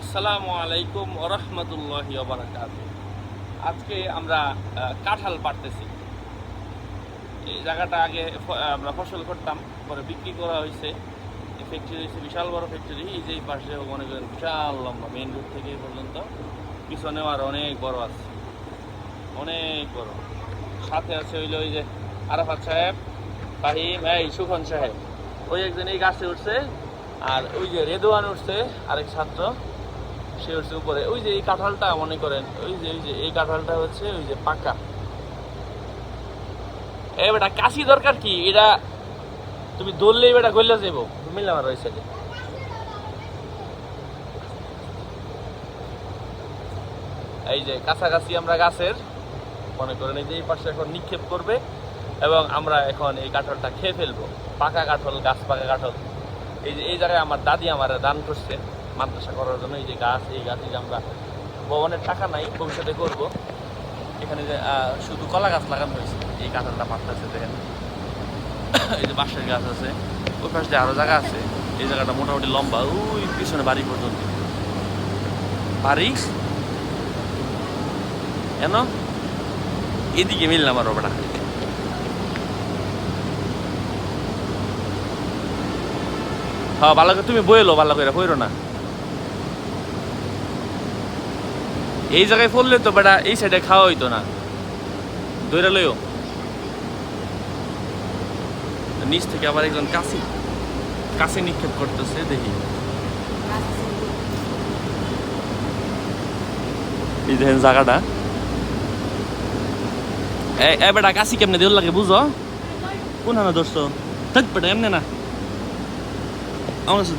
আসসালামু আলাইকুম ওরহমতুল্লাহ বারাকাত আজকে আমরা কাঁঠাল পাড়তেছি। এই জায়গাটা আগে আমরা ফসল করতাম, পরে বিক্রি করা হয়েছে ফ্যাক্টরি হয়েছে বিশাল বড় ফ্যাক্টরি এই যে পাশে মনে করেন বিশাল লম্বা মেইন রোড থেকে পর্যন্ত। পিছনেও আর অনেক বড় আছে। অনেক বড়। সাথে আছে হইল ওই যে আরাফাত সাহেব, ফাহিম, এই সুখন সাহেব। ওই একজন এই গাছে উঠছে, আর ওই যে রেদোয়ান উঠছে, আরেক ছাত্র। সে উঠছে উপরে। ওই যে এই কাঁঠালটা মনে করেন, ওই যে ওই যে, এই কাঁঠালটা হচ্ছে ওই যে পাকা। এ বেটা, কাশি দরকার কি? এটা তুমি দৌড়লেই বেটা গল্লা যাব মিললাম আর ওই সাইডে এই যে কাছাকাছি আমরা গাছের, মনে করেন এই যে এই পাশে এখন নিক্ষেপ করবে এবং আমরা এখন এই কাঁঠালটা খেয়ে ফেলব। পাকা কাঁঠাল, গাছ পাকা কাঁঠাল। এই যে, এই জায়গায় আমার দাদি আমার দান করছে। মাদ্রাসা করার জন্য এই যে গাছ, এই গাছ, এই যে আমরা ভবনের টাকা নাই, ভবিষ্যতে করব। এখানে যে শুধু কলা গাছ লাগানো হয়েছে, এই কাঁঠালটা পাততেছে দেখেন। এই যে বাঁশের গাছ আছে, ওই পাশে যে আরও জায়গা আছে। এই জায়গাটা মোটামুটি লম্বা, ওই পিছনে বাড়ি পর্যন্ত। বাড়ি? কেন? এদিকে মিললাম আর ওটা হ্যাঁ ভালো করে তুমি বইলো ভালো করে বইরো না। এই জায়গায় পড়লে তো বেটা এই সাইডে খাওয়া হইতো না। দৈরা লইও। নিচ থেকে আবার একজন কাশি কাছে নিক্ষেপ করতেছে, দেখি। এই দেখেন জায়গাটা। এই বেটা কাশি কেমনে দেউল লাগে বুঝো? কোন হানা দোস্ত থাক বেটা, এমনে না। আমার কাছে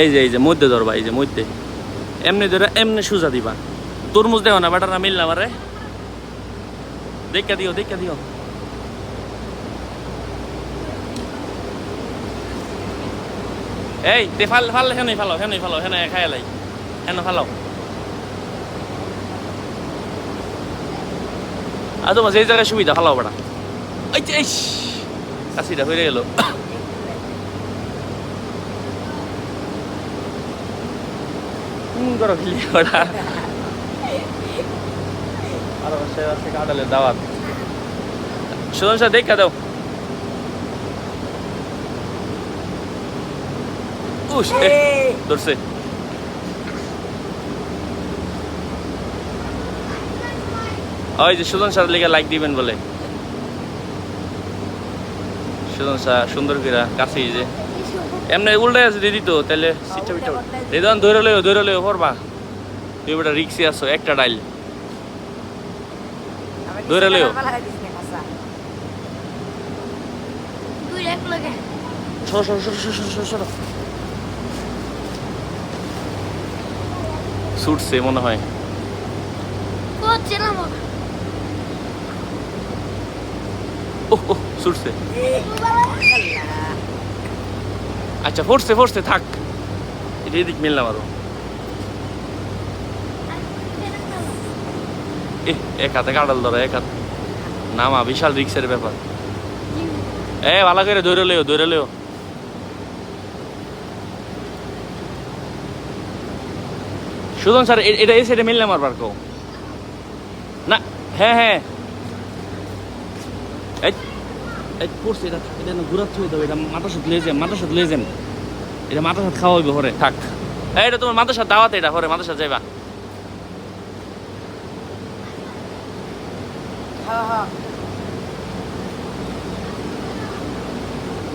এই যে এই যে, মধ্যে ধরবা, এই যে, মধ্যে। এমনি ধরে এমনি সুজা দিবা। তরমুজ দেও না বেটারা মিললাম আরে দেখা দিও দেখা দিও। এই তে ফাল ফাল হেনই ফালো হেনই ফালো হেনে খাই লাই। হেন ফালো আর তোমার যে জায়গায় সুবিধা, ফালাও বেটা। এই কাশিটা হয়ে গেল। হুম করো আর সে আছে দাওয়াত। সুজন স্যার দেখা দাও। উস ধরছে। ওই যে সুজন স্যার লেগে লাইক দিবেন বলে। সুজন স্যার সুন্দর করে কাছে যে এমনি উল্টাই আছে দিদি তো তাহলে সিটটা বিটা রেদন ধরে লইও ধরে লইও পড়বা তুই বেটা রিক্সি আছো একটা ডাইল। ধরে লইও। সরো সরো সরো সরো সরো সরো। ছুটছে মনে হয়। ওহ ছুটছে। আচ্ছা ফোরছে ফোরছে থাক। এটা এদিক মিললাম আরও। এ এক হাতে কাটাল ধরো, এক হাত। নামা, বিশাল রিক্সের ব্যাপার। এ, ভালো করে ধরে লেও ধরে লেও সুজন স্যার এটা এই সাইডে মিললে মারবার কেউ না হ্যাঁ হ্যাঁ এই এই পড়ছে এটা এটা ঘুরাত থুয়ে দাও এটা মাথার সাথে লেজেম মাথার সাথে লেজেম এটা মাথার সাথে খাওয়া হইবে হরে। থাক। এই, এটা তোমার মাথার সাথে দাওয়াতে এটা হরে মাথার সাথে যাইবা।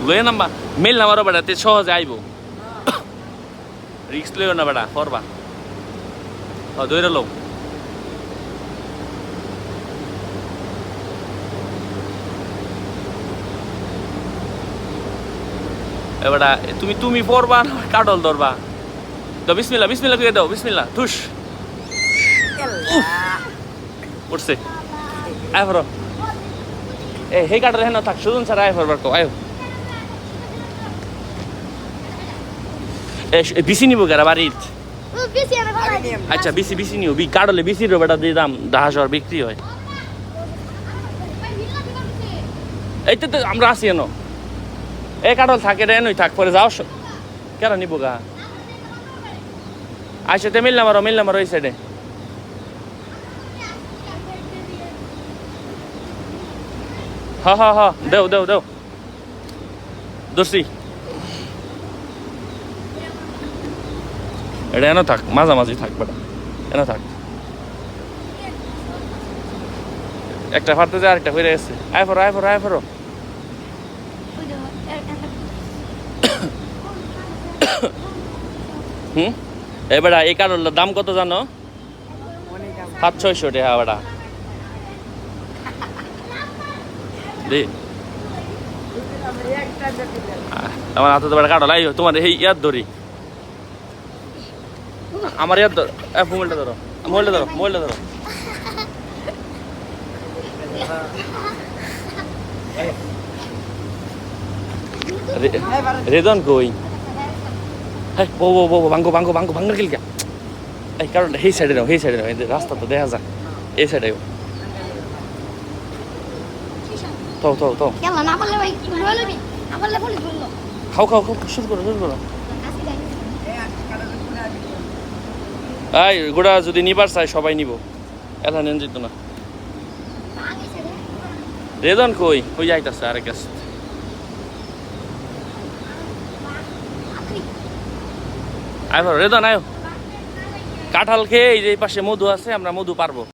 লয়ে নাম্বা। মেল নাম্বারও বেটা তে সহজে আইব। রিক্স লইও না বেটা করবা। দৈরা লও। এবারে তুমি তুমি পড়বা না, কাটল ধরবা? দাও বিসমিল্লা বিসমিল্লা করে দাও বিসমিল্লা ধুস। উঠছে। আয় ফর এ হে কাটল হেন থাক, সুজন স্যার আয় ফরবার কো আয়। বিসি নিব গারা বাড়িত আচ্ছা বিসি বিসি নিও, বি, কাটলে বিসি রে বেটা দিয়ে দাম আর বিক্রি হয়। এই তো আমরা আসি এনো। এই কাটল থাকে রে, এনই থাক, পরে যাও কেন নিব গা? আইসাতে মিললাম আরও মিললাম আরও ওই সাইডে হ হ হ, দেও দেও দেও। দোষী। এটা এনে থাক, মাঝামাঝি থাক বেটা, এনে থাক। একটা ফাটতে যায় আরেকটা ফিরে গেছে। আয় ফরো আয় ফরো আয় ফরো। হুম? এ বেটা এই কারোর দাম কত জানো? সাত ছয়শো টাকা বেটা দি। আমার হাতে তো বেটা কাটো লাই তোমার এই ইয়ার ধরি। আমার ইয়ার ধর। মোবাইলটা ধরো। মোবাইলটা ধরো মোবাইলটা ধরো। রেদন কই? হ্যাঁ বো বো বো বো, ভাঙ্গো ভাঙ্গো ভাঙ্গো ভাঙ্গার কিলকা এই কারণ এই সাইডে নাও এই সাইডে নাও রাস্তা তো দেখা যায়। এই সাইডে তো তো তো খাও খাও খাও শুরু করো শুরু করো। এই গোড়া যদি নিবার চাই সবাই নিব। এলা নেন যেত না রেদন কই? ওই যাইতাছে আরেক গেছে? আয় রেদান আয় কাঁঠাল খেয়ে এই যে পাশে মধু আছে আমরা মধু পারব।